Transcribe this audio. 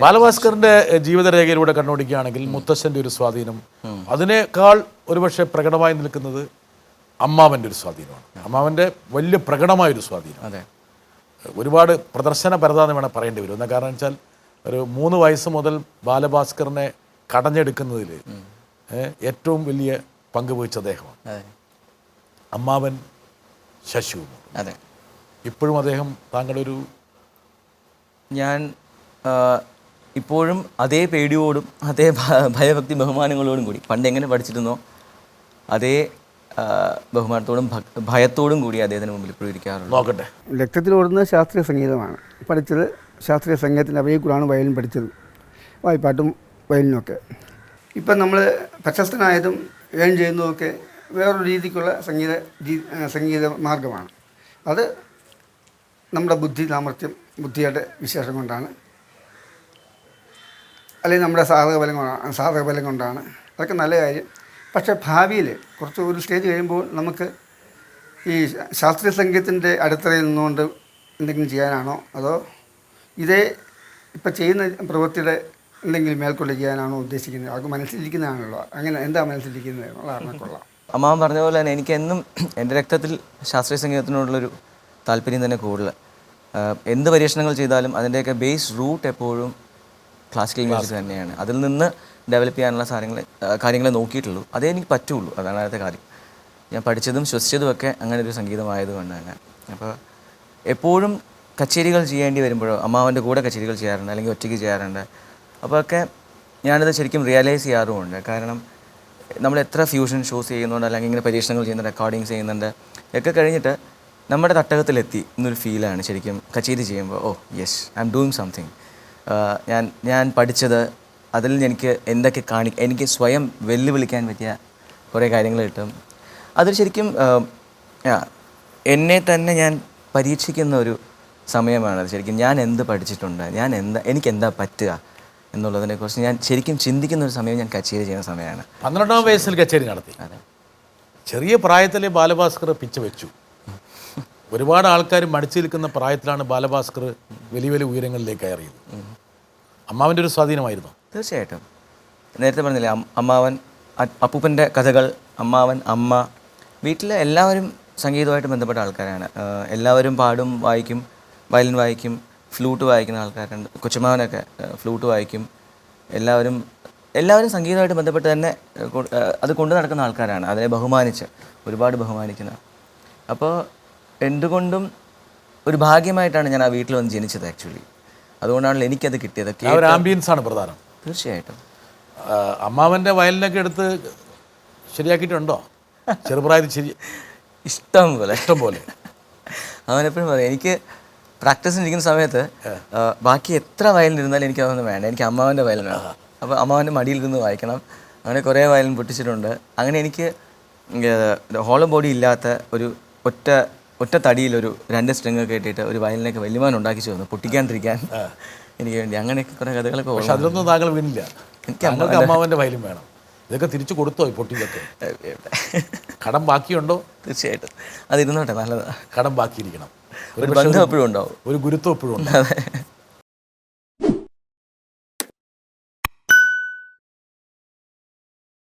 ബാലഭാസ്കറിന്റെ ജീവിതരേഖയിലൂടെ കണ്ണോടിക്കുകയാണെങ്കിൽ മുത്തശ്ശന്റെ ഒരു സ്വാധീനം. അതിനേക്കാൾ ഒരുപക്ഷെ പ്രകടമായി നിൽക്കുന്നത് അമ്മാവന്റെ ഒരു സ്വാധീനമാണ്. അമ്മാവന്റെ വലിയ പ്രകടമായ ഒരു സ്വാധീനം അതെ. ഒരുപാട് പ്രദർശന പരതാന്ന് വേണം പറയേണ്ടി വരും. എന്നാ കാരണം വെച്ചാൽ ഒരു മൂന്ന് വയസ്സ് മുതൽ ബാലഭാസ്കറിനെ കടഞ്ഞെടുക്കുന്നതിൽ ഏറ്റവും വലിയ പങ്ക് വഹിച്ച അദ്ദേഹമാണ്. അമ്മാവൻ ശശികുമാർ. അതെ. ഇപ്പോഴും അദ്ദേഹം താങ്കളുടെ ഒരു ഞാൻ ഇപ്പോഴും അതേ പേടിയോടും അതേ ഭയഭക്തി ബഹുമാനങ്ങളോടും കൂടി പണ്ട് എങ്ങനെ പഠിച്ചിരുന്നോ അതേ ബഹുമാനത്തോടും ഭയത്തോടും കൂടി അദ്ദേഹത്തിന് മുമ്പിൽ ഇപ്പോഴും ഇരിക്കാറുണ്ട്. നോക്കട്ടെ. രക്തത്തിലോടുന്നത് ശാസ്ത്രീയ സംഗീതമാണ്. പഠിച്ചത് ശാസ്ത്രീയ സംഗീതത്തിന്റെ അവയെ കൂടാണ് വയലിൻ പഠിച്ചത്. വായ്പാട്ടും വയലിനൊക്കെ ഇപ്പം നമ്മൾ പ്രശസ്തനായതും ഏൺ ചെയ്യുന്നതുമൊക്കെ വേറൊരു രീതിക്കുള്ള സംഗീത സംഗീത മാർഗമാണ് അത് നമ്മുടെ ബുദ്ധി സാമർഥ്യം ബുദ്ധിയുടെ വിശേഷം കൊണ്ടാണ്. അല്ലെങ്കിൽ നമ്മുടെ സാധക ബലം കൊണ്ടാണ് സാധക ബലം കൊണ്ടാണ്. അതൊക്കെ നല്ല കാര്യം. പക്ഷേ ഭാവിയിൽ കുറച്ച് ഒരു സ്റ്റേജ് കഴിയുമ്പോൾ നമുക്ക് ഈ ശാസ്ത്രീയ സംഗീതത്തിന്റെ അടിത്തറയിൽ നിന്നുകൊണ്ട് എന്തെങ്കിലും ചെയ്യാനാണോ? അതോ ഇതേ ഇപ്പം ചെയ്യുന്ന പ്രവൃത്തിയുടെ എന്തെങ്കിലും മേൽക്കൊള്ളി ചെയ്യാനാണോ ഉദ്ദേശിക്കുന്നത്? അത് മനസ്സിലിരിക്കുന്നതാണല്ലോ. അങ്ങനെ എന്താ മനസ്സിലിരിക്കുന്നത് എന്നുള്ള കൊള്ളാം അമ്മാവൻ പറഞ്ഞ പോലെ തന്നെ എനിക്ക് എന്നും എന്റെ രക്തത്തിൽ ശാസ്ത്രീയ സംഗീതത്തിനോടുള്ളൊരു താല്പര്യം തന്നെ കൂടുതൽ. എന്ത് പരീക്ഷണങ്ങൾ ചെയ്താലും അതിന്റെയൊക്കെ ബേസ് റൂട്ട് എപ്പോഴും ക്ലാസിക്കൽ മ്യൂസിക് തന്നെയാണ്. അതിൽ നിന്ന് ഡെവലപ്പ് ചെയ്യാനുള്ള സാധനങ്ങൾ കാര്യങ്ങളെ നോക്കിയിട്ടുള്ളൂ. അതേ എനിക്ക് പറ്റുള്ളൂ. അതാണ് അതിന്റെ കാര്യം. ഞാൻ പഠിച്ചതും ശ്വസിച്ചതും ഒക്കെ അങ്ങനെ ഒരു സംഗീതമായതുകൊണ്ട് തന്നെ. അപ്പോൾ എപ്പോഴും കച്ചേരികൾ ചെയ്യേണ്ടി വരുമ്പോഴോ അമ്മാവന്റെ കൂടെ കച്ചേരികൾ ചെയ്യാറുണ്ട് അല്ലെങ്കിൽ ഒറ്റയ്ക്ക് ചെയ്യാറുണ്ട് അപ്പോൾ ഒക്കെ ഞാനിത് ശരിക്കും റിയലൈസ് ചെയ്യാറുമുണ്ട്. കാരണം നമ്മൾ എത്ര ഫ്യൂഷൻ ഷോസ് ചെയ്യുന്നുണ്ട് അല്ലെങ്കിൽ ഇങ്ങനെ പരീക്ഷണങ്ങൾ ചെയ്യുന്നുണ്ട് റെക്കോർഡിങ്സ് ചെയ്യുന്നുണ്ട് ഒക്കെ കഴിഞ്ഞിട്ട് നമ്മുടെ തട്ടകത്തിലെത്തി എന്നൊരു ഫീലാണ് ശരിക്കും കച്ചേരി ചെയ്യുമ്പോൾ ഓ yes I am doing something ഞാൻ ഞാൻ പഠിച്ചത് അതിൽ എനിക്ക് എന്തൊക്കെ കാണി എനിക്ക് സ്വയം വെല്ലുവിളിക്കാൻ പറ്റിയ കുറേ കാര്യങ്ങൾ കിട്ടും. അതിൽ ശരിക്കും എന്നെ തന്നെ ഞാൻ പരീക്ഷിക്കുന്ന ഒരു സമയമാണത് ശരിക്കും ഞാൻ എന്ത് പഠിച്ചിട്ടുണ്ട് ഞാൻ എന്താ എനിക്ക് എന്താ പറ്റുക എന്നുള്ളതിനെക്കുറിച്ച് ഞാൻ ശരിക്കും ചിന്തിക്കുന്ന ഒരു സമയം ഞാൻ കച്ചേരി ചെയ്യുന്ന സമയമാണ്. പന്ത്രണ്ടാം വയസ്സിൽ കച്ചേരി നടത്തി. ചെറിയ പ്രായത്തിലെ ബാലഭാസ്കർ പിച്ച് വെച്ചു. ഒരുപാട് ആൾക്കാർ മടിച്ചു നിൽക്കുന്ന പ്രായത്തിലാണ് ബാലഭാസ്കർ വലിയ വലിയ ഉയരങ്ങളിലേക്ക് കയറിയത്. അമ്മാവന്റെ ഒരു സ്വാധീനമായിരുന്നു. തീർച്ചയായിട്ടും. നേരത്തെ പറഞ്ഞില്ലേ അമ്മാവൻ അപ്പൂപ്പന്റെ കഥകൾ അമ്മാവൻ അമ്മ വീട്ടിലെ എല്ലാവരും സംഗീതവുമായിട്ട് ബന്ധപ്പെട്ട ആൾക്കാരാണ്. എല്ലാവരും പാടും വായിക്കും വയലിൻ വായിക്കും ഫ്ലൂട്ട് വായിക്കുന്ന ആൾക്കാരുണ്ട്. കൊച്ചുമാവനൊക്കെ ഫ്ലൂട്ട് വായിക്കും. എല്ലാവരും എല്ലാവരും സംഗീതമായിട്ട് ബന്ധപ്പെട്ട് തന്നെ അത് കൊണ്ടു നടക്കുന്ന ആൾക്കാരാണ്. അതിനെ ബഹുമാനിച്ച് ഒരുപാട് ബഹുമാനിക്കുന്ന. അപ്പോൾ എന്തുകൊണ്ടും ഒരു ഭാഗ്യമായിട്ടാണ് ഞാൻ ആ വീട്ടിൽ വന്ന് ജനിച്ചത് ആക്ച്വലി അതുകൊണ്ടാണല്ലോ എനിക്കത് കിട്ടിയത്. ആ ഒരു ആംബിയൻസ് ആണ് പ്രധാനം. തീർച്ചയായിട്ടും. അമ്മാവന്റെ വയലിനൊക്കെ എടുത്ത് ശരിയാക്കിയിട്ടുണ്ടോ? ചെറുപ്രായത്തിൽ ശരി ഇഷ്ടം പോലെ. ഇഷ്ടം പോലെ. അവനെപ്പോഴും പറയും എനിക്ക് പ്രാക്ടീസിന് ഇരിക്കുന്ന സമയത്ത് ബാക്കി എത്ര വയലിനിരുന്നാലും എനിക്ക് അതൊന്നും വേണ്ട. എനിക്ക് അമ്മാവന്റെ വയലിൻ വേണം. അപ്പോൾ അമ്മാവന്റെ മടിയിലിരുന്ന് വായിക്കണം. അങ്ങനെ കുറേ വയലിൻ പൊട്ടിച്ചിട്ടുണ്ട്. അങ്ങനെ എനിക്ക് ഹോളം ബോഡി ഇല്ലാത്ത ഒരു ഒറ്റ ഒറ്റ തടിയിൽ ഒരു രണ്ട് സ്ട്രിങ് ഒക്കെ ഇട്ടിട്ട് ഒരു വയലിനൊക്കെ വലിയമാൻ ഉണ്ടാക്കി തന്നു പൊട്ടിക്കാണ്ടിരിക്കാൻ എനിക്ക് വേണ്ടി. അങ്ങനെയൊക്കെ കുറേ കഥകളൊക്കെ പക്ഷെ അതിലൊന്നും താങ്കൾ വീണില്ല താങ്കൾക്ക് അമ്മാവന്റെ വയലും വേണം. ഇതൊക്കെ തിരിച്ചു കൊടുത്തോ ഈ പൊട്ടിയൊക്കെ കടം ബാക്കിയുണ്ടോ? തീർച്ചയായിട്ടും. അതിരുന്നോട്ടെ നല്ലതാണ് കടം ബാക്കിയിരിക്കണം. ഒരു ബന്ധം എപ്പോഴും ഉണ്ടാവും. ഒരു ഗുരുത്വം എപ്പോഴും ഉണ്ടാവും.